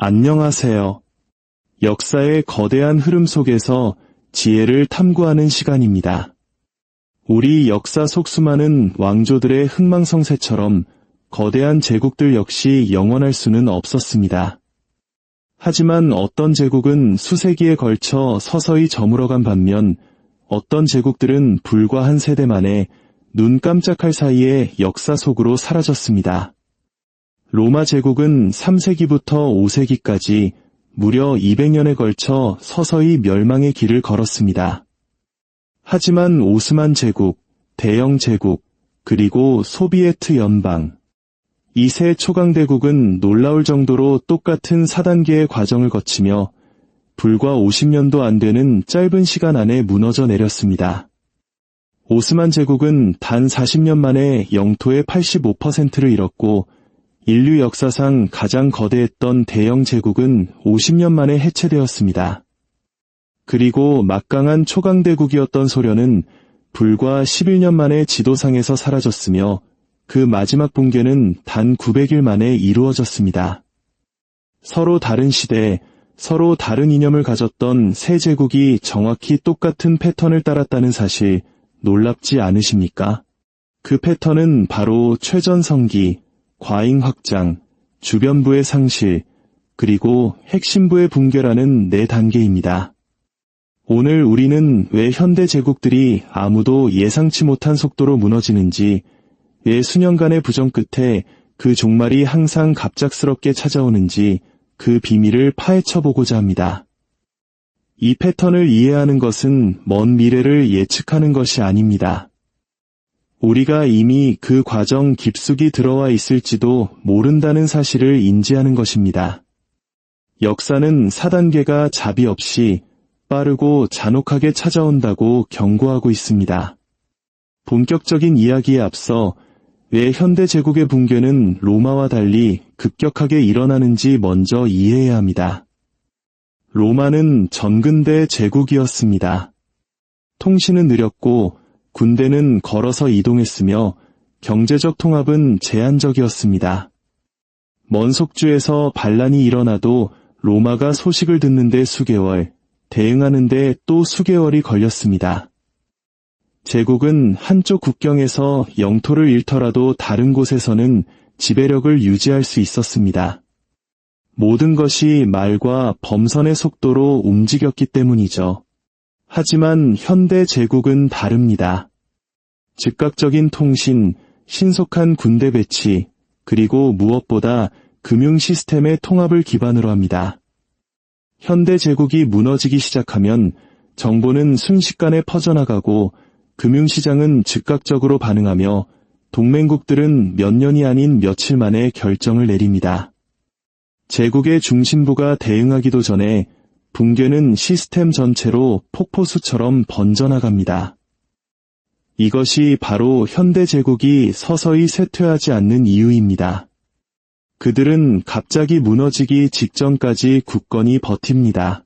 안녕하세요. 역사의 거대한 흐름 속에서 지혜를 탐구하는 시간입니다. 우리 역사 속 수많은 왕조들의 흥망성쇠처럼 거대한 제국들 역시 영원할 수는 없었습니다. 하지만 어떤 제국은 수세기에 걸쳐 서서히 저물어간 반면 어떤 제국들은 불과 한 세대 만에 눈 깜짝할 사이에 역사 속으로 사라졌습니다. 로마 제국은 3세기부터 5세기까지 무려 200년에 걸쳐 서서히 멸망의 길을 걸었습니다. 하지만 오스만 제국, 대영 제국, 그리고 소비에트 연방, 이 세 초강대국은 놀라울 정도로 똑같은 4단계의 과정을 거치며 불과 50년도 안 되는 짧은 시간 안에 무너져 내렸습니다. 오스만 제국은 단 40년 만에 영토의 85%를 잃었고 인류 역사상 가장 거대했던 대영 제국은 50년 만에 해체되었습니다. 그리고 막강한 초강대국이었던 소련은 불과 11년 만에 지도상에서 사라졌으며 그 마지막 붕괴는 단 900일 만에 이루어졌습니다. 서로 다른 시대, 서로 다른 이념을 가졌던 세 제국이 정확히 똑같은 패턴을 따랐다는 사실 놀랍지 않으십니까? 그 패턴은 바로 최전성기, 과잉 확장, 주변부의 상실, 그리고 핵심부의 붕괴라는 네 단계입니다. 오늘 우리는 왜 현대 제국들이 아무도 예상치 못한 속도로 무너지는지, 왜 수년간의 부정 끝에 그 종말이 항상 갑작스럽게 찾아오는지 그 비밀을 파헤쳐 보고자 합니다. 이 패턴을 이해하는 것은 먼 미래를 예측하는 것이 아닙니다. 우리가 이미 그 과정 깊숙이 들어와 있을지도 모른다는 사실을 인지하는 것입니다. 역사는 4단계가 자비 없이 빠르고 잔혹하게 찾아온다고 경고하고 있습니다. 본격적인 이야기에 앞서 왜 현대 제국의 붕괴는 로마와 달리 급격하게 일어나는지 먼저 이해해야 합니다. 로마는 전근대 제국이었습니다. 통신은 느렸고 군대는 걸어서 이동했으며 경제적 통합은 제한적이었습니다. 먼 속주에서 반란이 일어나도 로마가 소식을 듣는데 수개월, 대응하는데 또 수개월이 걸렸습니다. 제국은 한쪽 국경에서 영토를 잃더라도 다른 곳에서는 지배력을 유지할 수 있었습니다. 모든 것이 말과 범선의 속도로 움직였기 때문이죠. 하지만 현대 제국은 다릅니다. 즉각적인 통신, 신속한 군대 배치, 그리고 무엇보다 금융 시스템의 통합을 기반으로 합니다. 현대 제국이 무너지기 시작하면 정보는 순식간에 퍼져나가고 금융시장은 즉각적으로 반응하며 동맹국들은 몇 년이 아닌 며칠 만에 결정을 내립니다. 제국의 중심부가 대응하기도 전에 붕괴는 시스템 전체로 폭포수처럼 번져나갑니다. 이것이 바로 현대 제국이 서서히 쇠퇴하지 않는 이유입니다. 그들은 갑자기 무너지기 직전까지 굳건히 버팁니다.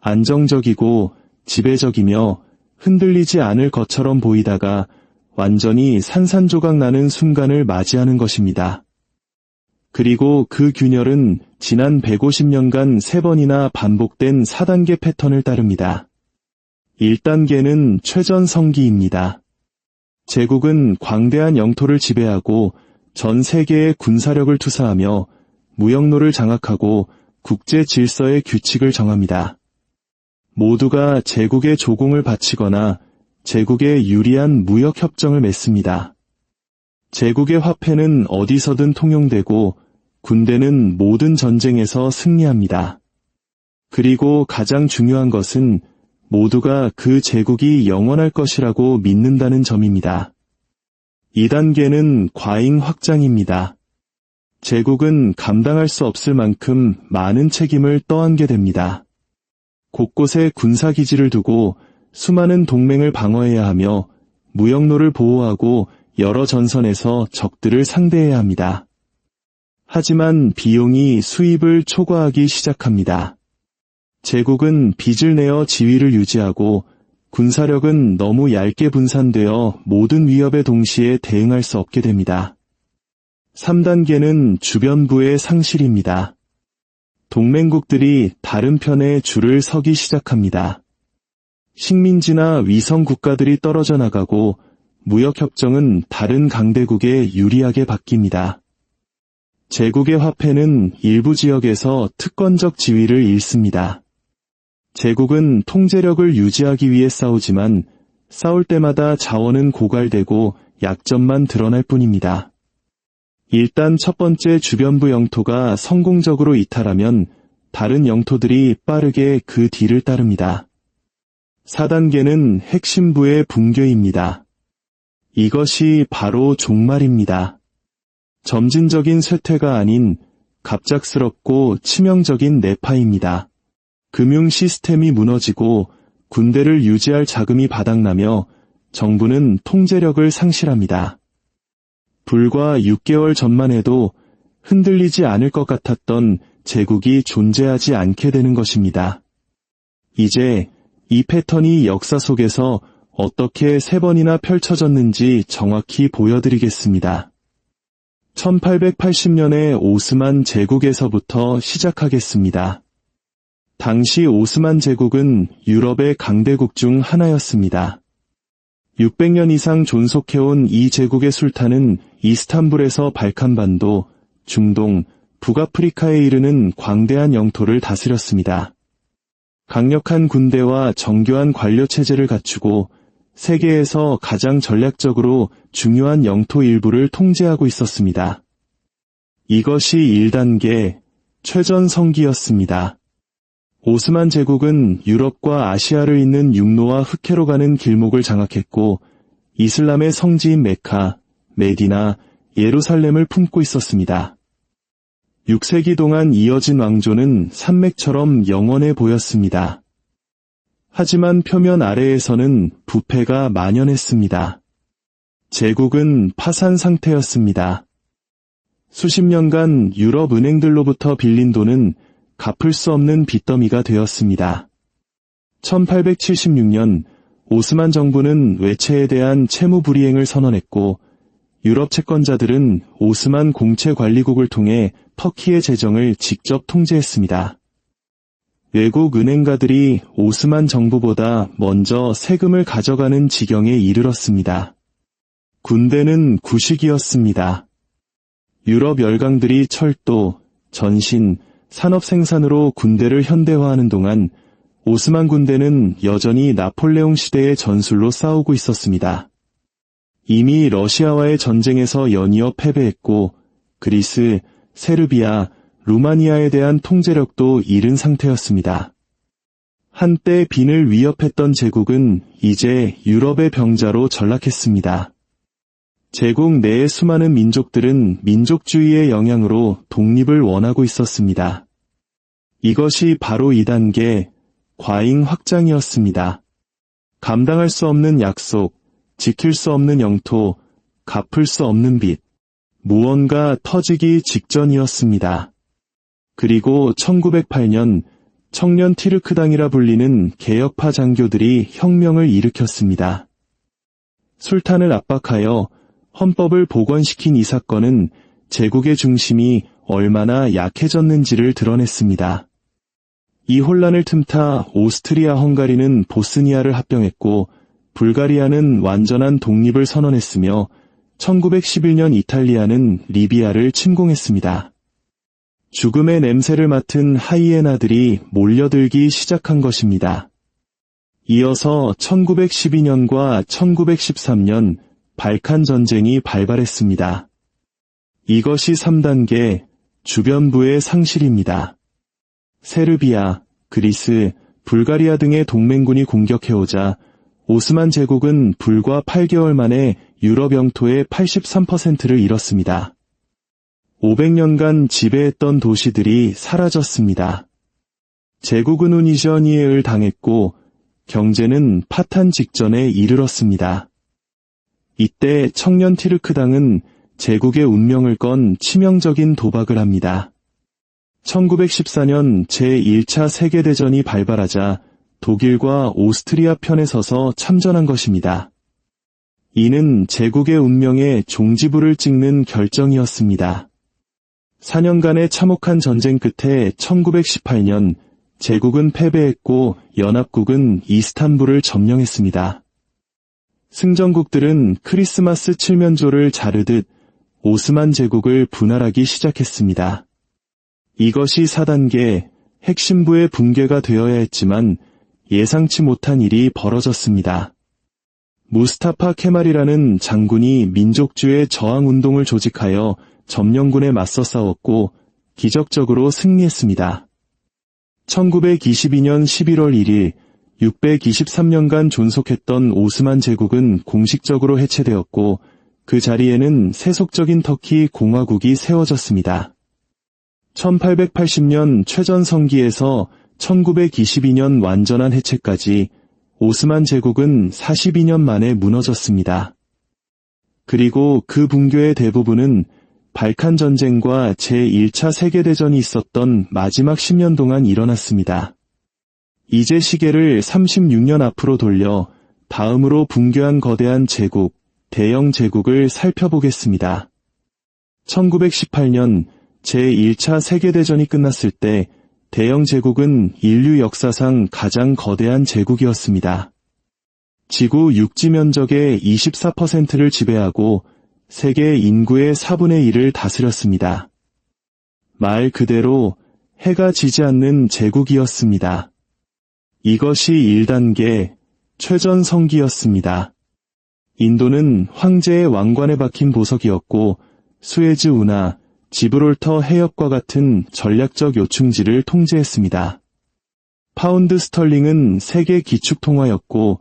안정적이고 지배적이며 흔들리지 않을 것처럼 보이다가 완전히 산산조각 나는 순간을 맞이하는 것입니다. 그리고 그 균열은 지난 150년간 3번이나 반복된 4단계 패턴을 따릅니다. 1단계는 최전성기입니다. 제국은 광대한 영토를 지배하고 전 세계의 군사력을 투사하며 무역로를 장악하고 국제 질서의 규칙을 정합니다. 모두가 제국의 조공을 바치거나 제국에 유리한 무역 협정을 맺습니다. 제국의 화폐는 어디서든 통용되고 군대는 모든 전쟁에서 승리합니다. 그리고 가장 중요한 것은 모두가 그 제국이 영원할 것이라고 믿는다는 점입니다. 2단계는 과잉 확장입니다. 제국은 감당할 수 없을 만큼 많은 책임을 떠안게 됩니다. 곳곳에 군사기지를 두고 수많은 동맹을 방어해야 하며 무역로를 보호하고 여러 전선에서 적들을 상대해야 합니다. 하지만 비용이 수입을 초과하기 시작합니다. 제국은 빚을 내어 지위를 유지하고 군사력은 너무 얇게 분산되어 모든 위협에 동시에 대응할 수 없게 됩니다. 3단계는 주변부의 상실입니다. 동맹국들이 다른 편에 줄을 서기 시작합니다. 식민지나 위성 국가들이 떨어져 나가고 무역협정은 다른 강대국에 유리하게 바뀝니다. 제국의 화폐는 일부 지역에서 특권적 지위를 잃습니다. 제국은 통제력을 유지하기 위해 싸우지만 싸울 때마다 자원은 고갈되고 약점만 드러날 뿐입니다. 일단 첫 번째 주변부 영토가 성공적으로 이탈하면 다른 영토들이 빠르게 그 뒤를 따릅니다. 4단계는 핵심부의 붕괴입니다. 이것이 바로 종말입니다. 점진적인 쇠퇴가 아닌 갑작스럽고 치명적인 내파입니다. 금융 시스템이 무너지고 군대를 유지할 자금이 바닥나며 정부는 통제력을 상실합니다. 불과 6개월 전만 해도 흔들리지 않을 것 같았던 제국이 존재하지 않게 되는 것입니다. 이제 이 패턴이 역사 속에서 어떻게 세 번이나 펼쳐졌는지 정확히 보여드리겠습니다. 1880년의 오스만 제국에서부터 시작하겠습니다. 당시 오스만 제국은 유럽의 강대국 중 하나였습니다. 600년 이상 존속해온 이 제국의 술탄은 이스탄불에서 발칸반도, 중동, 북아프리카에 이르는 광대한 영토를 다스렸습니다. 강력한 군대와 정교한 관료 체제를 갖추고 세계에서 가장 전략적으로 중요한 영토 일부를 통제하고 있었습니다. 이것이 1단계 최전성기였습니다. 오스만 제국은 유럽과 아시아를 잇는 육로와 흑해로 가는 길목을 장악했고 이슬람의 성지인 메카, 메디나, 예루살렘을 품고 있었습니다. 6세기 동안 이어진 왕조는 산맥처럼 영원해 보였습니다. 하지만 표면 아래에서는 부패가 만연했습니다. 제국은 파산 상태였습니다. 수십 년간 유럽 은행들로부터 빌린 돈은 갚을 수 없는 빚더미가 되었습니다. 1876년 오스만 정부는 외채에 대한 채무 불이행을 선언했고 유럽 채권자들은 오스만 공채 관리국을 통해 터키의 재정을 직접 통제했습니다. 외국 은행가들이 오스만 정부보다 먼저 세금을 가져가는 지경에 이르렀습니다. 군대는 구식이었습니다. 유럽 열강들이 철도, 전신, 산업 생산으로 군대를 현대화하는 동안 오스만 군대는 여전히 나폴레옹 시대의 전술로 싸우고 있었습니다. 이미 러시아와의 전쟁에서 연이어 패배했고 그리스, 세르비아, 루마니아에 대한 통제력도 잃은 상태였습니다. 한때 빈을 위협했던 제국은 이제 유럽의 병자로 전락했습니다. 제국 내의 수많은 민족들은 민족주의의 영향으로 독립을 원하고 있었습니다. 이것이 바로 2단계 과잉 확장이었습니다. 감당할 수 없는 약속, 지킬 수 없는 영토, 갚을 수 없는 빚, 무언가 터지기 직전이었습니다. 그리고 1908년 청년 티르크당이라 불리는 개혁파 장교들이 혁명을 일으켰습니다. 술탄을 압박하여 헌법을 복원시킨 이 사건은 제국의 중심이 얼마나 약해졌는지를 드러냈습니다. 이 혼란을 틈타 오스트리아 헝가리는 보스니아를 합병했고 불가리아는 완전한 독립을 선언했으며 1911년 이탈리아는 리비아를 침공했습니다. 죽음의 냄새를 맡은 하이에나들이 몰려들기 시작한 것입니다. 이어서 1912년과 1913년 발칸 전쟁이 발발했습니다. 이것이 3단계 주변부의 상실입니다. 세르비아, 그리스, 불가리아 등의 동맹군이 공격해오자 오스만 제국은 불과 8개월 만에 유럽 영토의 83%를 잃었습니다. 500년간 지배했던 도시들이 사라졌습니다. 제국은 우니저니에을 당했고 경제는 파탄 직전에 이르렀습니다. 이때 청년 티르크당은 제국의 운명을 건 치명적인 도박을 합니다. 1914년 제1차 세계대전이 발발하자 독일과 오스트리아 편에 서서 참전한 것입니다. 이는 제국의 운명에 종지부를 찍는 결정이었습니다. 4년간의 참혹한 전쟁 끝에 1918년 제국은 패배했고 연합국은 이스탄불을 점령했습니다. 승전국들은 크리스마스 칠면조를 자르듯 오스만 제국을 분할하기 시작했습니다. 이것이 4단계 핵심부의 붕괴가 되어야 했지만 예상치 못한 일이 벌어졌습니다. 무스타파 케말이라는 장군이 민족주의 저항 운동을 조직하여 점령군에 맞서 싸웠고 기적적으로 승리했습니다. 1922년 11월 1일 623년간 존속했던 오스만 제국은 공식적으로 해체되었고 그 자리에는 세속적인 터키 공화국이 세워졌습니다. 1880년 최전성기에서 1922년 완전한 해체까지 오스만 제국은 42년 만에 무너졌습니다. 그리고 그 붕괴의 대부분은 발칸 전쟁과 제1차 세계대전이 있었던 마지막 10년 동안 일어났습니다. 이제 시계를 36년 앞으로 돌려 다음으로 붕괴한 거대한 제국, 대영 제국을 살펴보겠습니다. 1918년 제1차 세계대전이 끝났을 때 대영 제국은 인류 역사상 가장 거대한 제국이었습니다. 지구 육지 면적의 24%를 지배하고 세계 인구의 4분의 1을 다스렸습니다. 말 그대로 해가 지지 않는 제국이었습니다. 이것이 1단계 최전성기였습니다. 인도는 황제의 왕관에 박힌 보석이었고 수에즈 운하, 지브롤터 해역과 같은 전략적 요충지를 통제했습니다. 파운드 스털링은 세계 기축 통화였고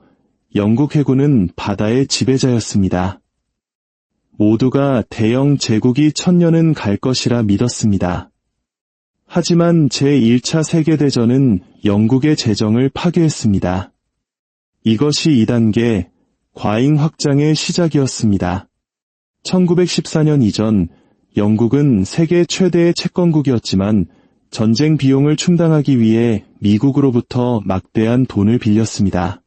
영국 해군은 바다의 지배자였습니다. 모두가 대영 제국이 천년은 갈 것이라 믿었습니다. 하지만 제1차 세계대전은 영국의 재정을 파괴했습니다. 이것이 2단계 과잉 확장의 시작이었습니다. 1914년 이전 영국은 세계 최대의 채권국이었지만 전쟁 비용을 충당하기 위해 미국으로부터 막대한 돈을 빌렸습니다.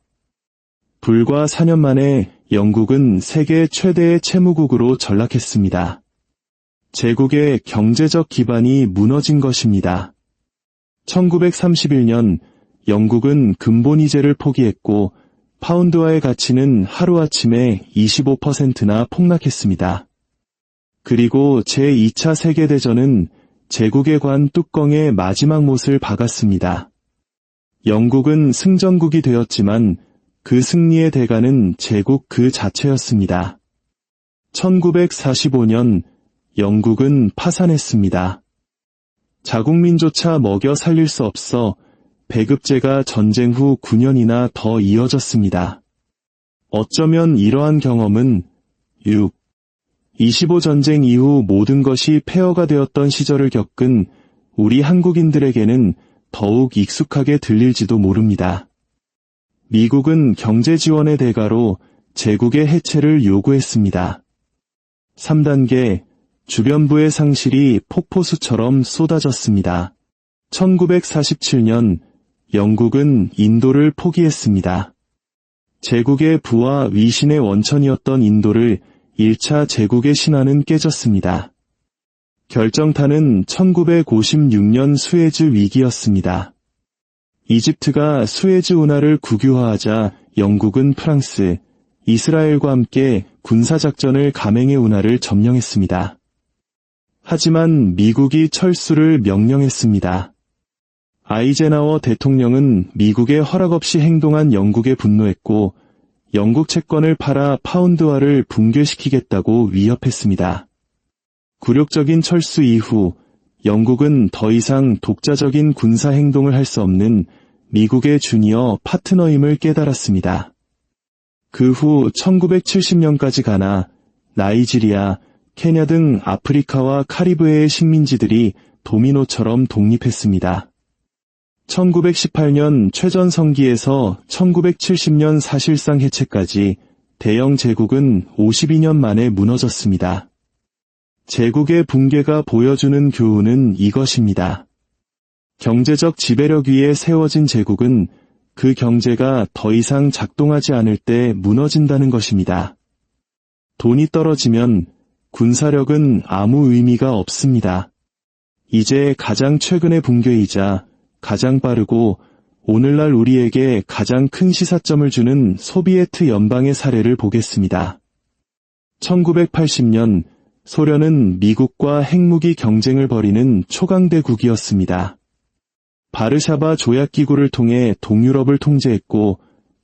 불과 4년 만에 영국은 세계 최대의 채무국으로 전락했습니다. 제국의 경제적 기반이 무너진 것입니다. 1931년 영국은 근본이제를 포기했고 파운드와의 가치는 하루아침에 25%나 폭락했습니다. 그리고 제2차 세계대전은 제국에 관 뚜껑에 마지막 못을 박았습니다. 영국은 승전국이 되었지만 그 승리의 대가는 제국 그 자체였습니다. 1945년 영국은 파산했습니다. 자국민조차 먹여 살릴 수 없어 배급제가 전쟁 후 9년이나 더 이어졌습니다. 어쩌면 이러한 경험은 6. 25 전쟁 이후 모든 것이 폐허가 되었던 시절을 겪은 우리 한국인들에게는 더욱 익숙하게 들릴지도 모릅니다. 미국은 경제 지원의 대가로 제국의 해체를 요구했습니다. 3단계 주변부의 상실이 폭포수처럼 쏟아졌습니다. 1947년 영국은 인도를 포기했습니다. 제국의 부와 위신의 원천이었던 인도를 1차 제국의 신화는 깨졌습니다. 결정타는 1956년 수에즈 위기였습니다. 이집트가 수에즈 운하를 국유화하자 영국은 프랑스, 이스라엘과 함께 군사작전을 감행의 운하를 점령했습니다. 하지만 미국이 철수를 명령했습니다. 아이제나워 대통령은 미국의 허락 없이 행동한 영국에 분노했고 영국 채권을 팔아 파운드화를 붕괴시키겠다고 위협했습니다. 굴욕적인 철수 이후 영국은 더 이상 독자적인 군사 행동을 할 수 없는 미국의 주니어 파트너임을 깨달았습니다. 그 후 1970년까지 가나 나이지리아, 케냐 등 아프리카와 카리브해의 식민지들이 도미노처럼 독립했습니다. 1918년 최전성기에서 1970년 사실상 해체까지 대영 제국은 52년 만에 무너졌습니다. 제국의 붕괴가 보여주는 교훈은 이것입니다. 경제적 지배력 위에 세워진 제국은 그 경제가 더 이상 작동하지 않을 때 무너진다는 것입니다. 돈이 떨어지면 군사력은 아무 의미가 없습니다. 이제 가장 최근의 붕괴이자 가장 빠르고 오늘날 우리에게 가장 큰 시사점을 주는 소비에트 연방의 사례를 보겠습니다. 1980년 소련은 미국과 핵무기 경쟁을 벌이는 초강대국이었습니다. 바르샤바 조약기구를 통해 동유럽을 통제했고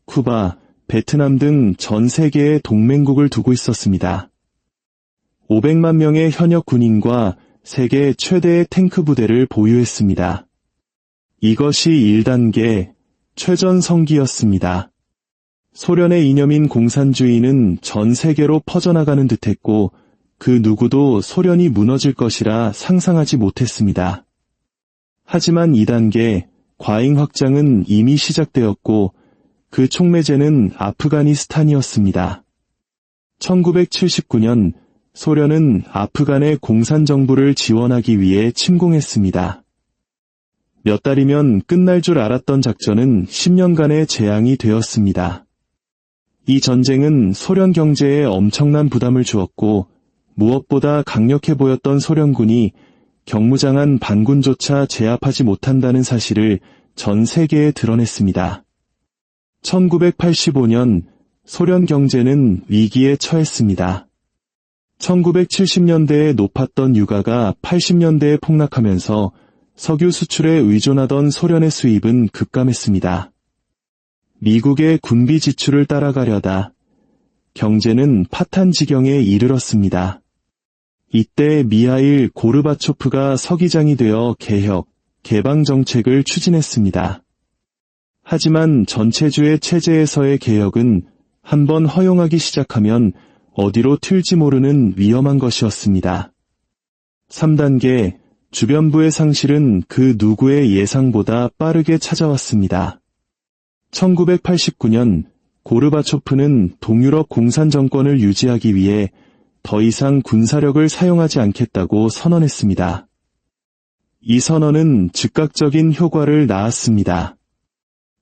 쿠바, 베트남 등 전 세계에 동맹국을 두고 있었습니다. 500만 명의 현역 군인과 세계 최대의 탱크 부대를 보유했습니다. 이것이 1단계 최전 성기였습니다. 소련의 이념인 공산주의는 전 세계로 퍼져나가는 듯했고 그 누구도 소련이 무너질 것이라 상상하지 못했습니다. 하지만 2단계 과잉 확장은 이미 시작되었고 그 촉매제는 아프가니스탄이었습니다. 1979년 소련은 아프간의 공산정부를 지원하기 위해 침공했습니다. 몇 달이면 끝날 줄 알았던 작전은 10년간의 재앙이 되었습니다. 이 전쟁은 소련 경제에 엄청난 부담을 주었고 무엇보다 강력해 보였던 소련군이 경무장한 반군조차 제압하지 못한다는 사실을 전 세계에 드러냈습니다. 1985년 소련 경제는 위기에 처했습니다. 1970년대에 높았던 유가가 80년대에 폭락하면서 석유 수출에 의존하던 소련의 수입은 급감했습니다. 미국의 군비 지출을 따라가려다 경제는 파탄 지경에 이르렀습니다. 이때 미하일 고르바초프가 서기장이 되어 개혁, 개방 정책을 추진했습니다. 하지만 전체주의 체제에서의 개혁은 한번 허용하기 시작하면 어디로 튈지 모르는 위험한 것이었습니다. 3단계 주변부의 상실은 그 누구의 예상보다 빠르게 찾아왔습니다. 1989년 고르바초프는 동유럽 공산 정권을 유지하기 위해 더 이상 군사력을 사용하지 않겠다고 선언했습니다. 이 선언은 즉각적인 효과를 낳았습니다.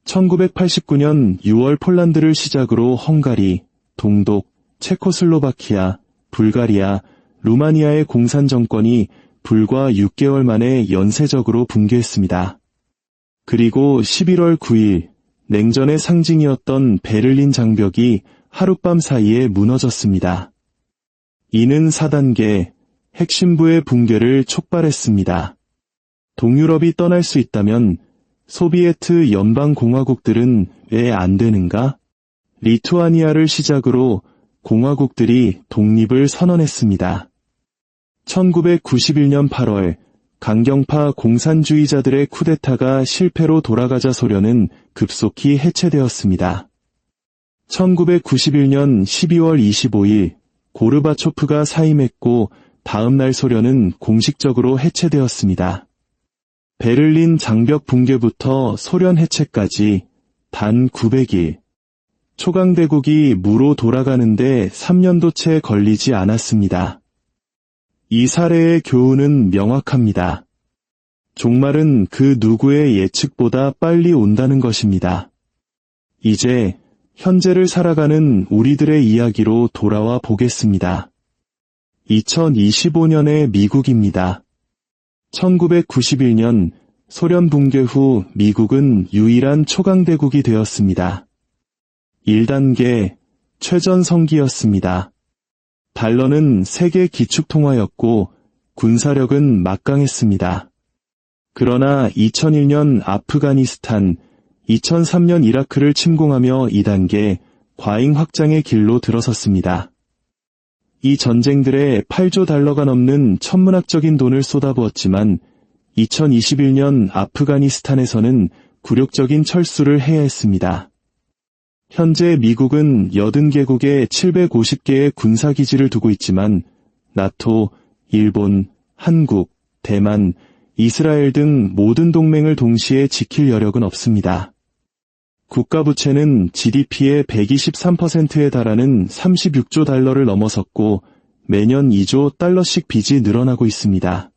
1989년 6월 폴란드를 시작으로 헝가리, 동독, 체코슬로바키아, 불가리아, 루마니아의 공산 정권이 불과 6개월 만에 연쇄적으로 붕괴했습니다. 그리고 11월 9일 냉전의 상징이었던 베를린 장벽이 하룻밤 사이에 무너졌습니다. 이는 4단계 핵심부의 붕괴를 촉발했습니다. 동유럽이 떠날 수 있다면 소비에트 연방공화국들은 왜 안 되는가? 리투아니아를 시작으로 공화국들이 독립을 선언했습니다. 1991년 8월 강경파 공산주의자들의 쿠데타가 실패로 돌아가자 소련은 급속히 해체되었습니다. 1991년 12월 25일 고르바초프가 사임했고 다음날 소련은 공식적으로 해체되었습니다. 베를린 장벽 붕괴부터 소련 해체까지 단 900일. 초강대국이 무로 돌아가는데 3년도 채 걸리지 않았습니다. 이 사례의 교훈은 명확합니다. 종말은 그 누구의 예측보다 빨리 온다는 것입니다. 이제 현재를 살아가는 우리들의 이야기로 돌아와 보겠습니다. 2025년의 미국입니다. 1991년 소련 붕괴 후 미국은 유일한 초강대국이 되었습니다. 1단계 최전성기였습니다. 달러는 세계 기축통화였고 군사력은 막강했습니다. 그러나 2001년 아프가니스탄, 2003년 이라크를 침공하며 2단계 과잉 확장의 길로 들어섰습니다. 이 전쟁들에 8조 달러가 넘는 천문학적인 돈을 쏟아부었지만 2021년 아프가니스탄에서는 굴욕적인 철수를 해야 했습니다. 현재 미국은 80개국에 750개의 군사기지를 두고 있지만 나토, 일본, 한국, 대만, 이스라엘 등 모든 동맹을 동시에 지킬 여력은 없습니다. 국가부채는 GDP의 123%에 달하는 36조 달러를 넘어섰고 매년 2조 달러씩 빚이 늘어나고 있습니다.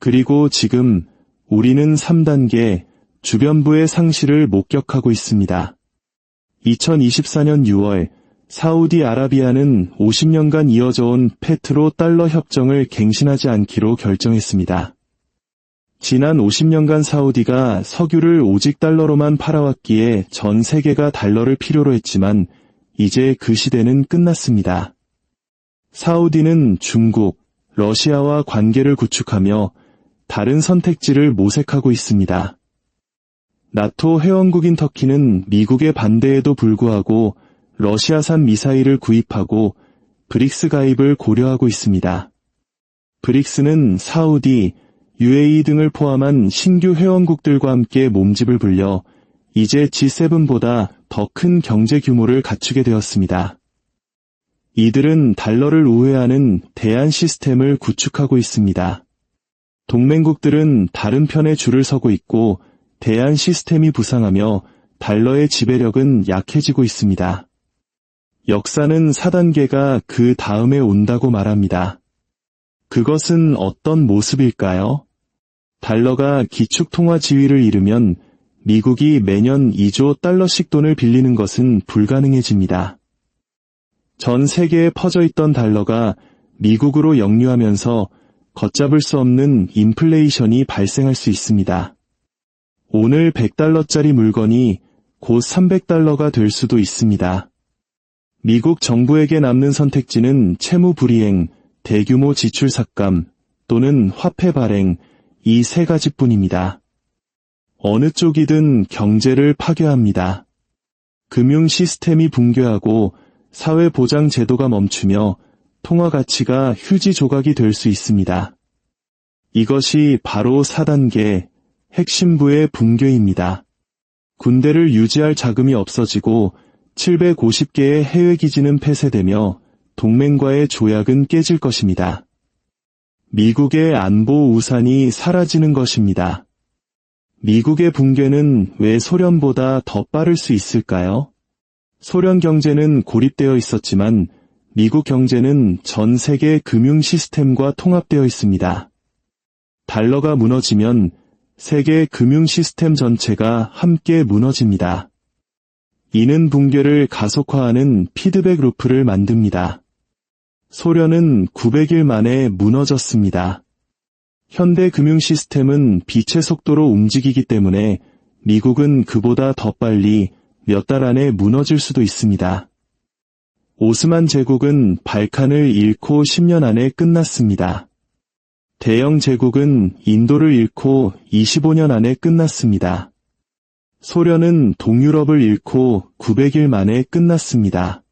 그리고 지금 우리는 3단계 주변부의 상실을 목격하고 있습니다. 2024년 6월 사우디아라비아는 50년간 이어져 온 페트로 달러 협정을 갱신하지 않기로 결정했습니다. 지난 50년간 사우디가 석유를 오직 달러로만 팔아왔기에 전 세계가 달러를 필요로 했지만 이제 그 시대는 끝났습니다. 사우디는 중국, 러시아와 관계를 구축하며 다른 선택지를 모색하고 있습니다. 나토 회원국인 터키는 미국의 반대에도 불구하고 러시아산 미사일을 구입하고 브릭스 가입을 고려하고 있습니다. 브릭스는 사우디, UAE 등을 포함한 신규 회원국들과 함께 몸집을 불려 이제 G7보다 더 큰 경제 규모를 갖추게 되었습니다. 이들은 달러를 우회하는 대안 시스템을 구축하고 있습니다. 동맹국들은 다른 편에 줄을 서고 있고 대안 시스템이 부상하며 달러의 지배력은 약해지고 있습니다. 역사는 4단계가 그 다음에 온다고 말합니다. 그것은 어떤 모습일까요? 달러가 기축통화 지위를 잃으면 미국이 매년 2조 달러씩 돈을 빌리는 것은 불가능해집니다. 전 세계에 퍼져 있던 달러가 미국으로 역류하면서 걷잡을 수 없는 인플레이션이 발생할 수 있습니다. 오늘 100달러짜리 물건이 곧 300달러가 될 수도 있습니다. 미국 정부에게 남는 선택지는 채무 불이행, 대규모 지출 삭감 또는 화폐 발행 이 세 가지뿐입니다. 어느 쪽이든 경제를 파괴합니다. 금융 시스템이 붕괴하고 사회 보장 제도가 멈추며 통화 가치가 휴지 조각이 될 수 있습니다. 이것이 바로 4단계 핵심부의 붕괴입니다. 군대를 유지할 자금이 없어지고 750개의 해외 기지는 폐쇄되며 동맹과의 조약은 깨질 것입니다. 미국의 안보 우산이 사라지는 것입니다. 미국의 붕괴는 왜 소련보다 더 빠를 수 있을까요? 소련 경제는 고립되어 있었지만 미국 경제는 전 세계 금융 시스템과 통합되어 있습니다. 달러가 무너지면 세계 금융 시스템 전체가 함께 무너집니다. 이는 붕괴를 가속화하는 피드백 루프를 만듭니다. 소련은 900일 만에 무너졌습니다. 현대 금융 시스템은 빛의 속도로 움직이기 때문에 미국은 그보다 더 빨리 몇 달 안에 무너질 수도 있습니다. 오스만 제국은 발칸을 잃고 10년 안에 끝났습니다. 대영 제국은 인도를 잃고 25년 안에 끝났습니다. 소련은 동유럽을 잃고 900일 만에 끝났습니다.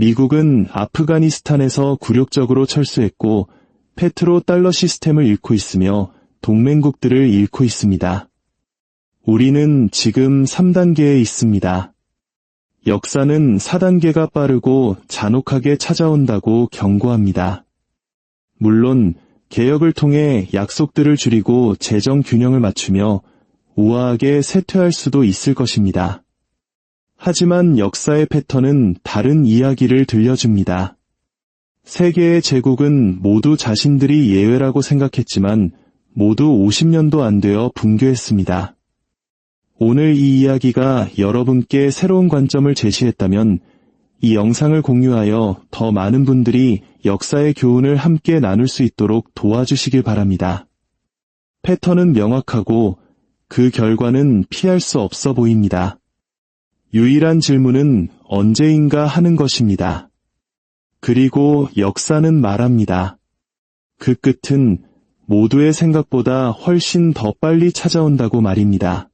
미국은 아프가니스탄에서 굴욕적으로 철수했고 페트로 달러 시스템을 잃고 있으며 동맹국들을 잃고 있습니다. 우리는 지금 3단계에 있습니다. 역사는 4단계가 빠르고 잔혹하게 찾아온다고 경고합니다. 물론 개혁을 통해 약속들을 줄이고 재정 균형을 맞추며 우아하게 쇠퇴할 수도 있을 것입니다. 하지만 역사의 패턴은 다른 이야기를 들려줍니다. 세계의 제국은 모두 자신들이 예외라고 생각했지만 모두 50년도 안 되어 붕괴했습니다. 오늘 이 이야기가 여러분께 새로운 관점을 제시했다면 이 영상을 공유하여 더 많은 분들이 역사의 교훈을 함께 나눌 수 있도록 도와주시길 바랍니다. 패턴은 명확하고 그 결과는 피할 수 없어 보입니다. 유일한 질문은 언제인가 하는 것입니다. 그리고 역사는 말합니다. 그 끝은 모두의 생각보다 훨씬 더 빨리 찾아온다고 말입니다.